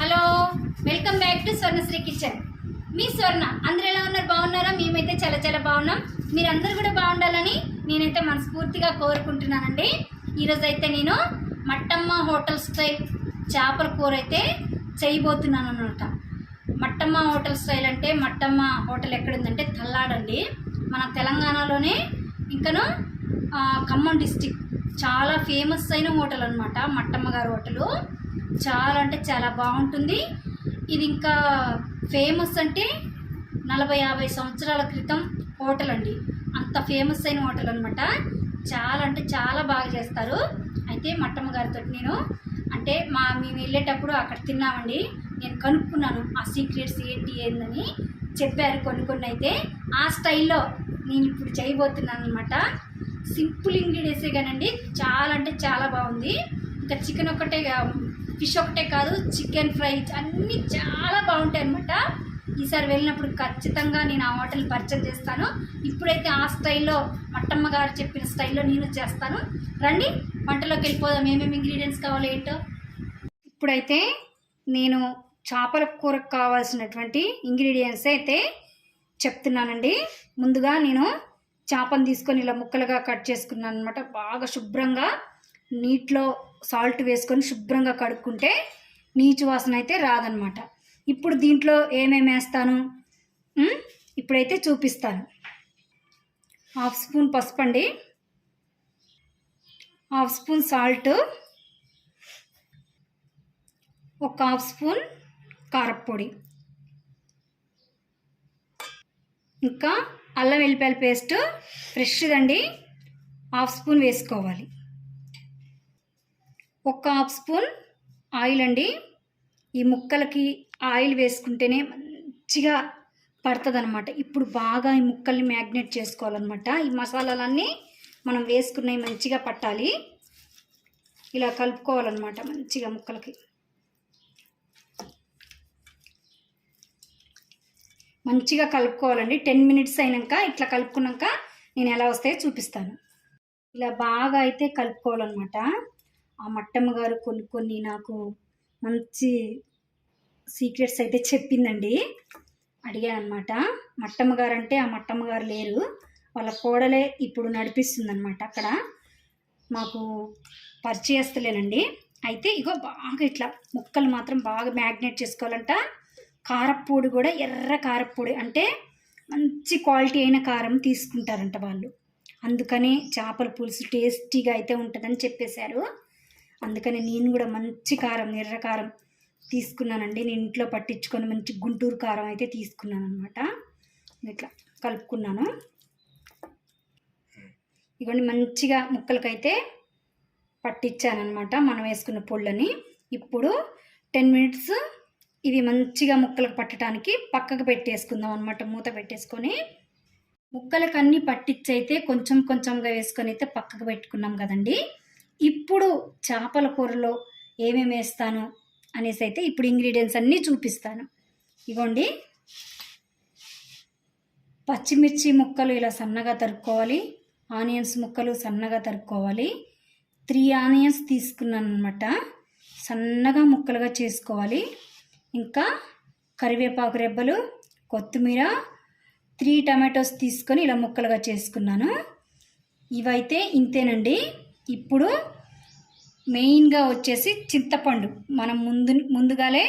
Hello welcome back to Swarnasri kitchen. మీ స్వర్ణ అందరు ఎలా ఉన్నారు? బాగున్నారా? మేమైతే చాలా చాలా బాగున్నాం. మీరందరూ కూడా బాగుండాలని నేనైతే మనస్ఫూర్తిగా కోరుకుంటున్నానండి. ఈరోజు అయితే నేను మట్టమ్మ హోటల్ స్టైల్ చేపల కూర అయితే చేయబోతున్నాను అనమాట మట్టమ్మ హోటల్ స్టైల్ అంటే మట్టమ్మ హోటల్ ఎక్కడుందంటే తల్లాడండి. మన తెలంగాణలోనే ఇంకను ఖమ్మం డిస్టిక్ చాలా ఫేమస్ అయిన హోటల్ అనమాట మట్టమ్మ గారి హోటలు. చాలా అంటే చాలా బాగుంటుంది. ఇది ఇంకా ఫేమస్ అంటే నలభై యాభై సంవత్సరాల క్రితం హోటల్ అండి. అంత ఫేమస్ అయిన హోటల్ అనమాట చాలా అంటే చాలా బాగా చేస్తారు. అయితే మట్టమ్మ గారితో నేను అంటే మా మేము వెళ్ళేటప్పుడు అక్కడ తిన్నామండి. నేను కనుక్కున్నాను ఆ సీక్రెట్స్ ఏంటి ఏందని చెప్పారు కొన్ని కొన్ని అయితే. ఆ స్టైల్లో నేను ఇప్పుడు చేయబోతున్నాను అనమాట సింపుల్ ఇంగ్రీడియంట్సే కానండి చాలా అంటే చాలా బాగుంది. ఇంకా చికెన్ ఒకటే ఫిష్ ఒకటే కాదు చికెన్ ఫ్రై అన్నీ చాలా బాగుంటాయి అనమాట ఈసారి వెళ్ళినప్పుడు ఖచ్చితంగా నేను ఆ హోటల్ పరిచయం చేస్తాను. ఇప్పుడైతే ఆ స్టైల్లో మట్టమ్మ గారు చెప్పిన స్టైల్లో నేను చేస్తాను. రండి వంటలోకి వెళ్ళిపోదాం. ఏమేమి ఇంగ్రీడియంట్స్ కావాలో ఏంటో? ఇప్పుడైతే నేను చేపల కూరకు కావాల్సినటువంటి ఇంగ్రీడియంట్స్ అయితే చెప్తున్నానండి. ముందుగా నేను చేపను తీసుకొని ఇలా ముక్కలుగా కట్ చేసుకున్నాను అనమాట బాగా శుభ్రంగా నీటిలో సాల్ట్ వేసుకొని శుభ్రంగా కడుక్కుంటే నీచు వాసన అయితే రాదనమాట ఇప్పుడు దీంట్లో ఏమేమి వేస్తాను? ఇప్పుడైతే చూపిస్తాను. హాఫ్ స్పూన్ పసుపు అండి హాఫ్ స్పూన్ సాల్ట్ ఒక హాఫ్ స్పూన్ కారపొడి ఇంకా అల్లం వెల్లిపాయల పేస్ట్ ఫ్రెష్దండి హాఫ్ స్పూన్ వేసుకోవాలి. ఒక హాఫ్ స్పూన్ ఆయిల్ అండి. ఈ ముక్కలకి ఆయిల్ వేసుకుంటేనే మంచిగా పడుతుంది అనమాట ఇప్పుడు బాగా ఈ ముక్కల్ని మ్యాగ్నేట్ చేసుకోవాలన్నమాట. ఈ మసాలాలన్నీ మనం వేసుకున్నవి మంచిగా పట్టాలి. ఇలా కలుపుకోవాలన్నమాట మంచిగా ముక్కలకి. మంచిగా కలుపుకోవాలండి. టెన్ మినిట్స్ అయినాక ఇట్లా కలుపుకున్నాక నేను ఎలా వస్తాయో చూపిస్తాను. ఇలా బాగా అయితే కలుపుకోవాలన్నమాట. ఆ మట్టమ్మ గారు కొన్ని కొన్ని నాకు మంచి సీక్రెట్స్ అయితే చెప్పిందండి. అడిగాను అనమాట మట్టమ్మ గారు అంటే ఆ మట్టమ్మ గారు లేరు. వాళ్ళ కోడలే ఇప్పుడు నడిపిస్తుంది అనమాట అక్కడ. మాకు పరిచయస్తులేనండి. అయితే ఇగో బాగా ఇట్లా ముక్కలు మాత్రం బాగా మ్యాగ్నేట్ చేసుకోవాలంట. కారప్పొడి కూడా ఎర్ర కారప్పొడి అంటే మంచి క్వాలిటీ అయిన కారం తీసుకుంటారంట వాళ్ళు. అందుకని చేపల పులుసు టేస్టీగా అయితే ఉంటుందని చెప్పేశారు. అందుకని నేను కూడా మంచి కారం ఎర్ర కారం తీసుకున్నానండి. నేను ఇంట్లో పట్టించుకొని మంచి గుంటూరు కారం అయితే తీసుకున్నాను అనమాట ఇట్లా కలుపుకున్నాను. ఇవన్నీ మంచిగా ముక్కలకైతే పట్టించానమాట మనం వేసుకున్న పొళ్ళని. ఇప్పుడు టెన్ మినిట్స్ ఇవి మంచిగా ముక్కలకు పట్టడానికి పక్కకు పెట్టేసుకుందాం అనమాట మూత పెట్టేసుకొని. ముక్కలకు అన్నీ పట్టించి అయితే కొంచెం కొంచెంగా వేసుకొని అయితే పక్కకు పెట్టుకున్నాం కదండి. ఇప్పుడు చేపల కూరలో ఏమేమి వేస్తాను అనేసి అయితే ఇప్పుడు ఇంగ్రీడియంట్స్ అన్నీ చూపిస్తాను. ఇగోండి. పచ్చిమిర్చి ముక్కలు ఇలా సన్నగా తరుక్కోవాలి. ఆనియన్స్ ముక్కలు సన్నగా తరుక్కోవాలి. త్రీ ఆనియన్స్ తీసుకున్నాను అనమాట సన్నగా ముక్కలుగా చేసుకోవాలి. ఇంకా కరివేపాకు రెబ్బలు కొత్తిమీర త్రీ టమాటోస్ తీసుకొని ఇలా ముక్కలుగా చేసుకున్నాను. ఇవైతే ఇంతేనండి. ఇప్పుడు మెయిన్గా వచ్చేసి చింతపండు. మనం ముందు ముందుగాలే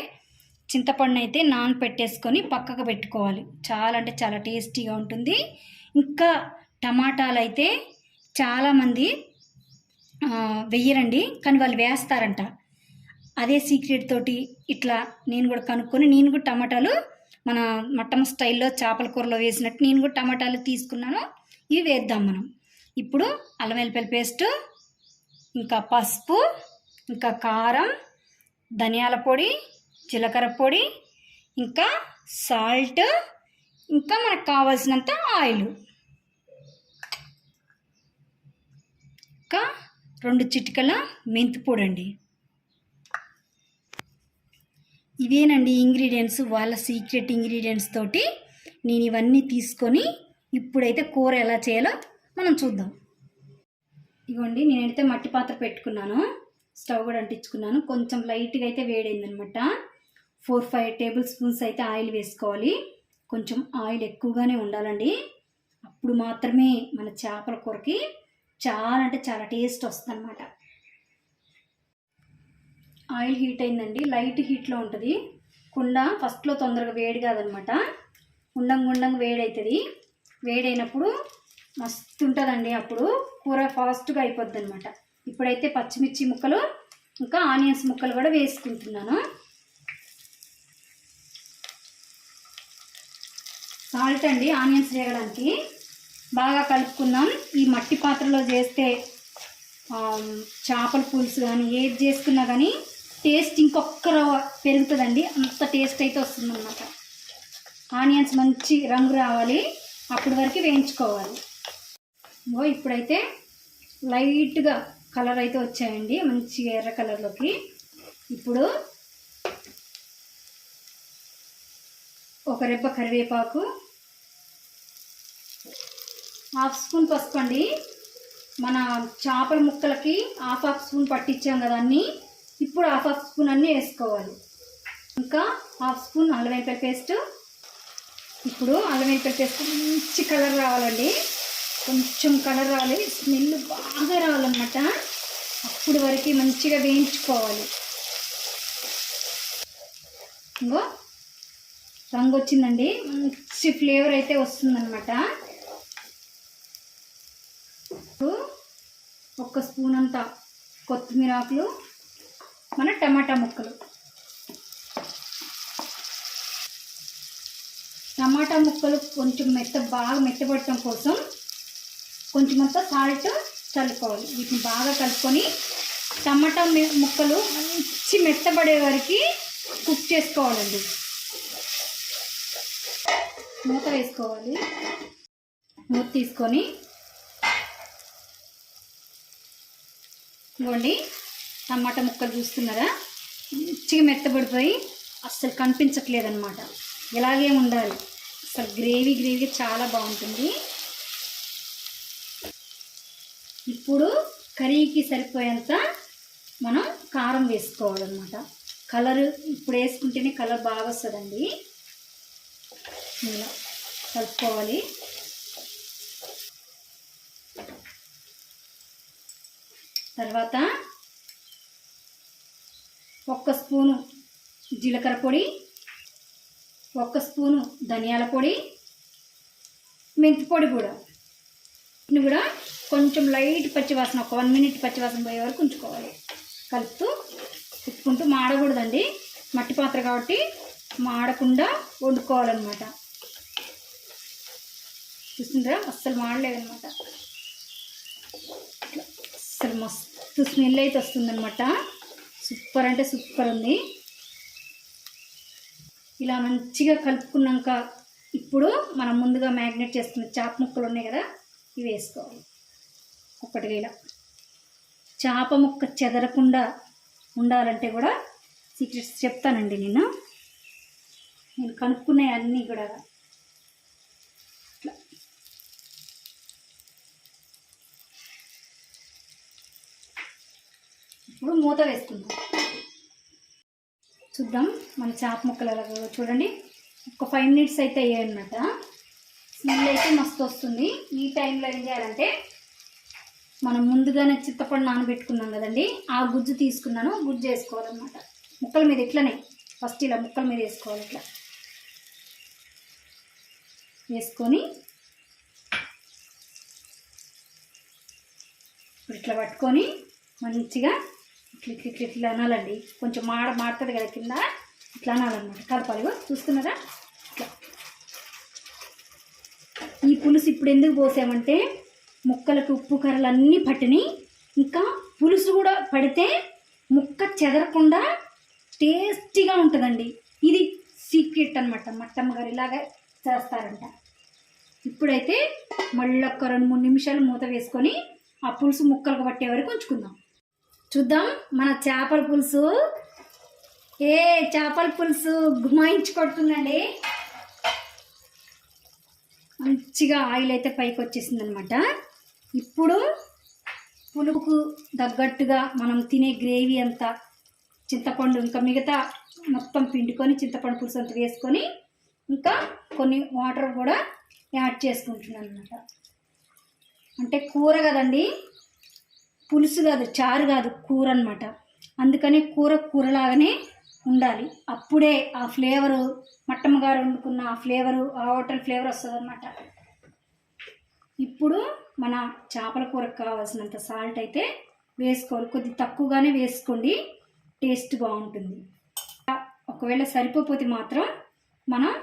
చింతపండు అయితే నాన్ పెట్టేసుకొని పక్కకు పెట్టుకోవాలి. చాలా అంటే చాలా టేస్టీగా ఉంటుంది. ఇంకా టమాటాలు అయితే చాలామంది వెయ్యరండి. కానీ వాళ్ళు వేస్తారంట. అదే సీక్రెట్ తోటి ఇట్లా నేను కూడా కనుక్కొని నేను కూడా టమాటాలు మన మట్టం స్టైల్లో చేపల కూరలో వేసినట్టు నేను కూడా టమాటాలు తీసుకున్నాను. ఇవి వేద్దాం మనం. ఇప్పుడు అల్లం వెల్లిపాయల పేస్ట్ ఇంకా పసుపు ఇంకా కారం ధనియాల పొడి జీలకర్ర పొడి ఇంకా సాల్ట్ ఇంకా మనకు కావాల్సినంత ఆయిల్. ఇంకా రెండు చిటికల మెంతి పొడి అండి. ఇవేనండి ఇంగ్రీడియంట్స్ వాళ్ళ సీక్రెట్ ఇంగ్రీడియంట్స్ తోటి నేను ఇవన్నీ తీసుకొని ఇప్పుడైతే కూర ఎలా చేయాలో మనం చూద్దాం. ఇగోండి నేనైతే మట్టి పాత్ర పెట్టుకున్నాను. స్టవ్ కూడా అంటించుకున్నాను. కొంచెం లైట్గా అయితే వేడైందనమాట. ఫోర్ ఫైవ్ టేబుల్ స్పూన్స్ అయితే ఆయిల్ వేసుకోవాలి. కొంచెం ఆయిల్ ఎక్కువగానే ఉండాలండి. అప్పుడు మాత్రమే మన చేపల కూరకి చాలా అంటే చాలా టేస్ట్ వస్తుంది ఆయిల్ హీట్ అయిందండి లైట్ హీట్లో ఉంటుంది. కుండ ఫస్ట్లో తొందరగా వేడి కాదనమాట. ఉండం గుండం వేడి అవుతుంది వేడైనప్పుడు మస్తు ఉంటుందండి అప్పుడు. కూర ఫాస్ట్గా అయిపోద్ది అనమాట ఇప్పుడైతే పచ్చిమిర్చి ముక్కలు ఇంకా ఆనియన్స్ ముక్కలు కూడా వేసుకుంటున్నాను. సాల్ట్ అండి ఆనియన్స్ వేయడానికి. బాగా కలుపుకుందాం. ఈ మట్టి పాత్రలో చేస్తే చేపల పులుసు కానీ ఏది చేసుకున్నా కానీ టేస్ట్ ఇంకొక పెరుగుతుందండి. అంత టేస్ట్ అయితే వస్తుందన్నమాట. ఆనియన్స్ మంచి రంగు రావాలి. అప్పటి వరకు వేయించుకోవాలి. ఇంకో ఇప్పుడైతే లైట్గా కలర్ అయితే వచ్చాయండి. మంచి ఎర్ర కలర్లోకి. ఇప్పుడు ఒక రెబ్బ కరివేపాకు హాఫ్ స్పూన్ పసుపు అండి మన చేపల ముక్కలకి హాఫ్ హాఫ్ స్పూన్ పట్టించాం కదా అన్నీ. ఇప్పుడు హాఫ్ హాఫ్ స్పూన్ అన్నీ వేసుకోవాలి. ఇంకా హాఫ్ స్పూన్ అల్లం వెల్లిపాయ పేస్ట్ ఇప్పుడు అల్లం వెల్లిపాయ పేస్ట్ మంచి కలర్ రావాలండి. కొంచెం కలర్ రావాలి. స్మెల్ బాగా రావాలన్నమాట. అప్పుడు వరకు మంచిగా వేయించుకోవాలి. ఇంకో రంగు వచ్చిందండి. మంచి ఫ్లేవర్ అయితే వస్తుందన్నమాట. ఇప్పుడు ఒక స్పూన్ అంతా కొత్తిమీర ఆకులు మన టమాటా ముక్కలు. టమాటా ముక్కలు కొంచెం మెత్త బాగా మెత్తపడటం కోసం కొంచెం అంతా సాల్ట్ చల్లుకోవాలి. వీటిని బాగా కలుపుకొని టమాటా ముక్కలు మంచి మెత్తబడే వరకు కుక్ చేసుకోవాలండి. మూత వేసుకోవాలి. మూత తీసుకొని ఇవ్వండి. టమాటా ముక్కలు చూస్తున్నారా? మంచిగా మెత్తబడిపోయి అస్సలు కనిపించట్లేదు అనమాట ఇలాగే ఉండాలి. అసలు గ్రేవీ గ్రేవీ చాలా బాగుంటుంది. ఇప్పుడు కర్రీకి సరిపోయేంత మనం కారం వేసుకోవాలన్నమాట. కలర్ ఇప్పుడు వేసుకుంటేనే కలర్ బాగా వస్తుందండి. ఇలా కలుపుకోవాలి. తర్వాత ఒక్క స్పూను జీలకర్ర పొడి ఒక్క స్పూను ధనియాల పొడి మెంతి పొడి కూడా. ఇది కూడా కొంచెం లైట్ పచ్చివాసన ఒక వన్ మినిట్ పచ్చివాసన పోయే వరకు ఉంచుకోవాలి. కలుపుతూ తిప్పుకుంటూ మాడకూడదండి. మట్టి పాత్ర కాబట్టి మాడకుండా వండుకోవాలన్నమాట. చూస్తుందా అస్సలు మాడలేదన్నమాట. అసలు మస్తు స్మెల్ అయితే వస్తుందన్నమాట. సూపర్ అంటే సూపర్ ఉంది. ఇలా మంచిగా కలుపుకున్నాక ఇప్పుడు మనం ముందుగా మ్యాగ్నేట్ చేసుకున్న చేప ముక్కలు ఉన్నాయి కదా ఇవి వేసుకోవాలి. ఒక్కటిగా ఇలా. చేప ముక్క చెదరకుండా ఉండాలంటే కూడా సీక్రెట్స్ చెప్తానండి నేను. నేను కనుక్కునే అన్నీ కూడా ఇప్పుడు మూత వేసుకుందాం. చూద్దాం మన చేప ముక్కలు ఎలా చూడండి. ఒక ఫైవ్ మినిట్స్ అయితే అయ్యాయన్నమాట స్మెల్ అయితే మస్తు వస్తుంది. ఈ టైంలో ఏం చేయాలంటే మనం ముందుగానే చింతపండు నానబెట్టుకున్నాం కదండి. ఆ గుజ్జు తీసుకున్నాను. గుజ్జు వేసుకోవాలన్నమాట. ముక్కల మీద ఇట్లనే. ఫస్ట్ ఇలా ముక్కల మీద వేసుకోవాలి ఇట్లా. వేసుకొని ఇప్పుడు ఇట్లా పట్టుకొని మంచిగా ఇట్లా ఇట్లా ఇట్లా ఇట్లా అనాలండి. కొంచెం మాడ మాడుతుంది కదా కింద ఇట్లా అనాలన్నమాట. కలపాలి చూస్తున్నారా ఇట్లా. ఈ పులుసు ఇప్పుడు ఎందుకు పోసామంటే ముక్కలకు ఉప్పు కర్రలు అన్నీ పట్టినాయి. ఇంకా పులుసు కూడా పడితే ముక్క చెదరకుండా టేస్టీగా ఉంటుందండి. ఇది సీక్రెట్ అనమాట మట్టమ్మ గారు ఇలాగే చేస్తారంట. ఇప్పుడైతే మళ్ళీ ఒక రెండు మూడు నిమిషాలు మూత వేసుకొని ఆ పులుసు ముక్కలకు పట్టే వరకు ఉంచుకుందాం. చూద్దాం. మన చేపల పులుసు. ఏ చేపల పులుసు గుమాయించి కొడుతుందండి మంచిగా ఆయిల్ అయితే పైకి వచ్చేసింది అనమాట ఇప్పుడు పులుపుకు తగ్గట్టుగా మనం తినే గ్రేవీ అంతా చింతపండు ఇంకా మిగతా మొత్తం పిండుకొని చింతపండు పులుసు అంతా వేసుకొని ఇంకా కొన్ని వాటర్ కూడా యాడ్ చేసుకుంటున్నాను అనమాట అంటే కూర కదండి పులుసు కాదు చారు కాదు కూర అనమాట అందుకని కూర కూరలాగానే ఉండాలి. అప్పుడే ఆ ఫ్లేవరు మట్టమ్మ గారు వండుకున్న ఆ ఫ్లేవరు ఆ హోటల్ ఫ్లేవర్ వస్తుంది అనమాట ఇప్పుడు మన చేపల కూరకు కావాల్సినంత సాల్ట్ అయితే వేసుకోవాలి. కొద్ది తక్కువగానే వేసుకోండి. టేస్ట్ బాగుంటుంది. ఒకవేళ సరిపోతే మాత్రం మనం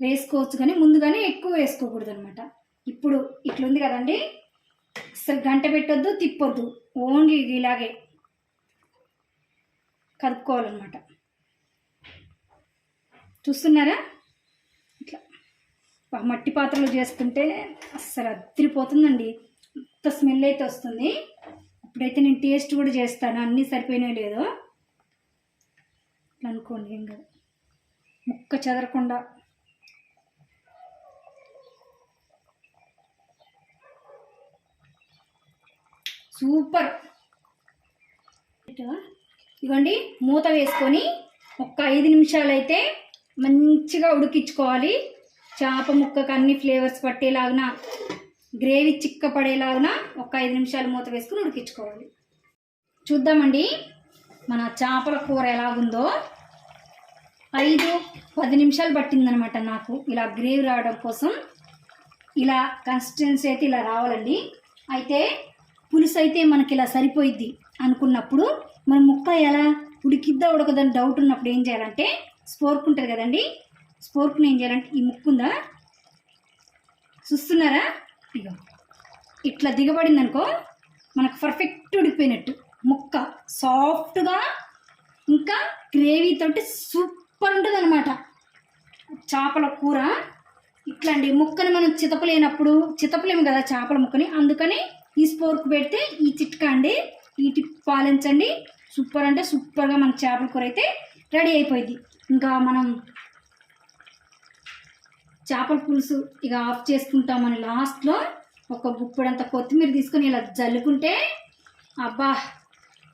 వేసుకోవచ్చు కానీ ముందుగానే ఎక్కువ వేసుకోకూడదు అనమాట ఇప్పుడు ఇట్లుంది కదండి. అసలు గంట పెట్టొద్దు తిప్పొద్దు. ఓన్లీ ఇలాగే కలుపుకోవాలన్నమాట. చూస్తున్నారా? ఇట్లా. మట్టి పాత్రలో చేసుకుంటే అస్సలు అద్దరిపోతుందండి అంత స్మెల్ అయితే వస్తుంది. ఇప్పుడైతే నేను టేస్ట్ కూడా చేస్తాను. అన్నీ సరిపోయినాయో లేదో. ఇట్లా అనుకోండి ఏం కాదు. ముక్క చెదరకుండా. సూపర్. ఇదిగోండి మూత వేసుకొని ఒక ఐదు నిమిషాలు అయితే మంచిగా ఉడికించుకోవాలి. చేప ముక్కకు అన్ని ఫ్లేవర్స్ పట్టేలాగిన గ్రేవీ చిక్క పడేలాగిన ఒక ఐదు నిమిషాలు మూత వేసుకుని ఉడికించుకోవాలి. చూద్దామండి మన చేపల కూర ఎలాగుందో. ఐదు పది నిమిషాలు పట్టిందనమాట నాకు ఇలా గ్రేవీ రావడం కోసం. ఇలా కన్సిస్టెన్సీ అయితే ఇలా రావాలండి. అయితే పులుసు అయితే మనకి ఇలా సరిపోయిద్ది అనుకున్నప్పుడు మన ముక్క ఎలా ఉడికిద్దా ఉడకదని డౌట్ ఉన్నప్పుడు ఏం చేయాలంటే స్పోర్క్ ఉంటుంది కదండి స్పోర్క్ని ఏం చేయాలంటే ఈ ముక్కు ఉందా? చూస్తున్నారా? ఇగో ఇట్లా దిగబడింది అనుకో మనకు పర్ఫెక్ట్ ఉడికిపోయినట్టు. ముక్క సాఫ్ట్గా ఇంకా గ్రేవీతోటి సూపర్ ఉంటుంది అనమాట చేపల కూర. ఇట్లా అండి ముక్కని మనం చితపలేనప్పుడు చితపలేము కదా చేపల ముక్కని అందుకని ఈ స్పోర్క్ పెడితే ఈ చిట్కా అండి. ఈ టిప్ పాలించండి. సూపర్ అంటే సూపర్గా మన చేపల కూర అయితే రెడీ అయిపోయింది. ఇంకా మనం చేపల పులుసు ఇక ఆఫ్ చేసుకుంటాం చేసుకుంటామని లాస్ట్లో ఒక గుప్పుడంత కొత్తిమీర తీసుకొని ఇలా జల్లుకుంటే అబ్బా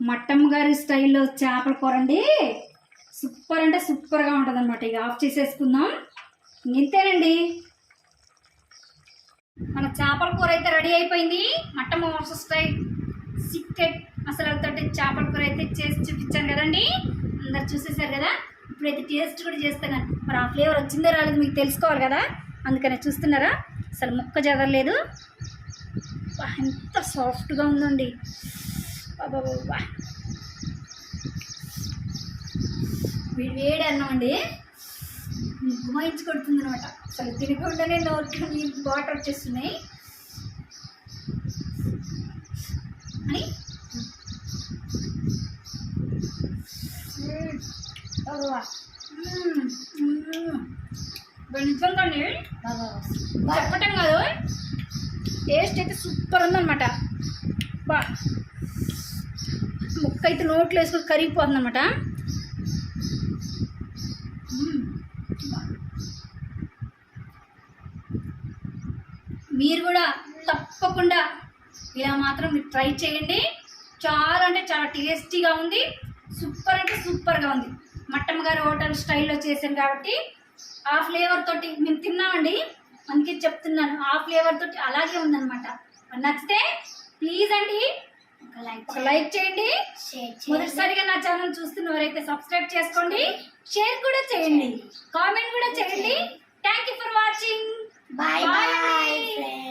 మట్టమ్మ గారి స్టైల్లో చేపల కూర అండి. సూపర్ అంటే సూపర్గా ఉంటుంది అనమాట ఇక ఆఫ్ చేసేసుకుందాం. ఇంతేనండి. మన చేపల కూర అయితే రెడీ అయిపోయింది. మట్టమ్మ వంశ స్టైల్ సీక్రెట్ మసాలాలతోటి చేపల కూర అయితే చేసి చూపించాను కదండి. అందరు చూసేసారు కదా? ఇప్పుడైతే టేస్ట్ కూడా చేస్తాను. మరి ఆ ఫ్లేవర్ వచ్చిందో రాలేదు మీకు తెలుసుకోవాలి కదా? అందుకనే చూస్తున్నారా? అసలు ముక్క జగరలేదు ఎంత సాఫ్ట్గా ఉందండి. బాబా వేడి అన్నం అండి. గుమాయించి కొడుతుంది అనమాట అసలు తినకుండానే నోట్లో నీళ్ళు వాటర్ వచ్చేస్తున్నాయి. అని. నిజంగా చెప్పటం కాదు. టేస్ట్ అయితే సూపర్ ఉందన్నమాట. బా. ముక్క అయితే నోట్లో వేసుకొని కరిగిపోతుంది అనమాట మీరు కూడా తప్పకుండా ఇలా మాత్రం మీరు ట్రై చేయండి. చాలా అంటే చాలా టేస్టీగా ఉంది. సూపర్ అంటే సూపర్గా ఉంది. మట్టమ్మ గారి హోటల్ స్టైల్లో చేశాను కాబట్టి ఆ ఫ్లేవర్ తోటి మేము తిన్నామండి. అందుకే చెప్తున్నాను ఆ ఫ్లేవర్ తోటి అలాగే ఉందన్నమాట. మరి నచ్చితే ప్లీజ్ అండి ఒక లైక్ లైక్ చేయండి. మొదటిసారిగా నా ఛానల్ చూస్తున్న వారైతే సబ్స్క్రైబ్ చేసుకోండి. షేర్ కూడా చేయండి. కామెంట్ కూడా చేయండి. Bye bye, bye. friends.